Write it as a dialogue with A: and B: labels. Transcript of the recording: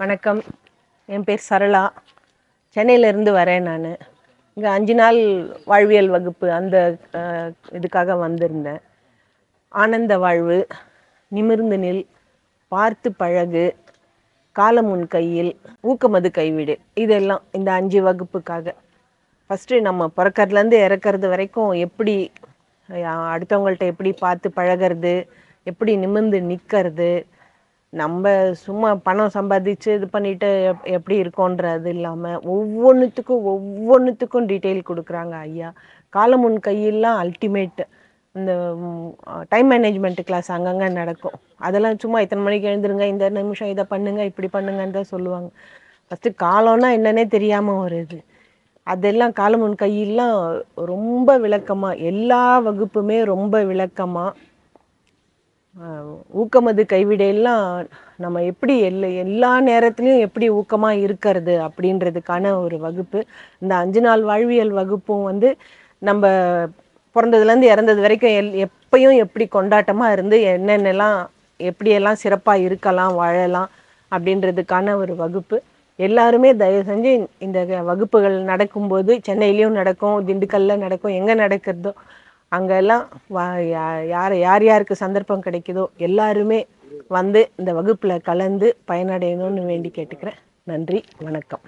A: வணக்கம். என் பேர் சரளா. சென்னையிலேருந்து வரேன் நான். இங்கே அஞ்சு நாள் வாழ்வியல் வகுப்பு அந்த இதுக்காக வந்திருந்தேன். ஆனந்த வாழ்வு நிமிர்ந்து நில் பார்த்து பழகு காலம் உன் கையில் ஊக்கமது கைவிடு. இதெல்லாம் இந்த அஞ்சு வகுப்புக்காக. ஃபஸ்ட்டு நம்ம பிறக்கறதுலேருந்து இறக்கறது வரைக்கும் எப்படி அடுத்தவங்கள்ட்ட எப்படி பார்த்து பழகிறது எப்படி நிமிர்ந்து நிற்கிறது நம்ம சும்மா பணம் சம்பாதிச்சு இது பண்ணிட்டு எப் எப்படி இருக்கோன்றது இல்லாமல் ஒவ்வொன்றுத்துக்கும் ஒவ்வொன்றுத்துக்கும் டீட்டெயில் கொடுக்குறாங்க ஐயா. காலம் உன் கையெல்லாம் அல்டிமேட் இந்த டைம் மேனேஜ்மெண்ட் கிளாஸ் அங்கங்கே நடக்கும். அதெல்லாம் சும்மா இத்தனை மணிக்கு எழுந்துருங்க இந்த நிமிஷம் இதை பண்ணுங்க இப்படி பண்ணுங்கன்னு தான் சொல்லுவாங்க. ஃபஸ்ட்டு காலம்னா என்னன்னே தெரியாமல் வருது. அதெல்லாம் காலம் உன் கையெல்லாம் ரொம்ப விளக்கமாக எல்லா வகுப்புமே ரொம்ப விளக்கமாக ஊக்கமது கைவிடையெல்லாம் நம்ம எப்படி எல்லா எல்லா நேரத்துலையும் எப்படி ஊக்கமாக இருக்கிறது அப்படின்றதுக்கான ஒரு வகுப்பு. இந்த அஞ்சு நாள் வாழ்வியல் வகுப்பும் வந்து நம்ம பிறந்ததுலேருந்து இறந்தது வரைக்கும் எல் எப்பயும் எப்படி கொண்டாட்டமாக இருந்து என்னென்னலாம் எப்படியெல்லாம் சிறப்பாக இருக்கலாம் வாழலாம் அப்படின்றதுக்கான ஒரு வகுப்பு. எல்லாருமே தயவு செஞ்சு இந்த வகுப்புகள் நடக்கும்போது சென்னையிலையும் நடக்கும் திண்டுக்கல்ல நடக்கும் எங்கே நடக்கிறதோ அங்கெல்லாம் வா யா- யார் யார் யாருக்கு சந்தர்ப்பம் கிடைக்குதோ எல்லாருமே வந்து இந்த வகுப்பில் கலந்து பயனடையணும்னு வேண்டி கேட்டுக்கிறேன். நன்றி வணக்கம்.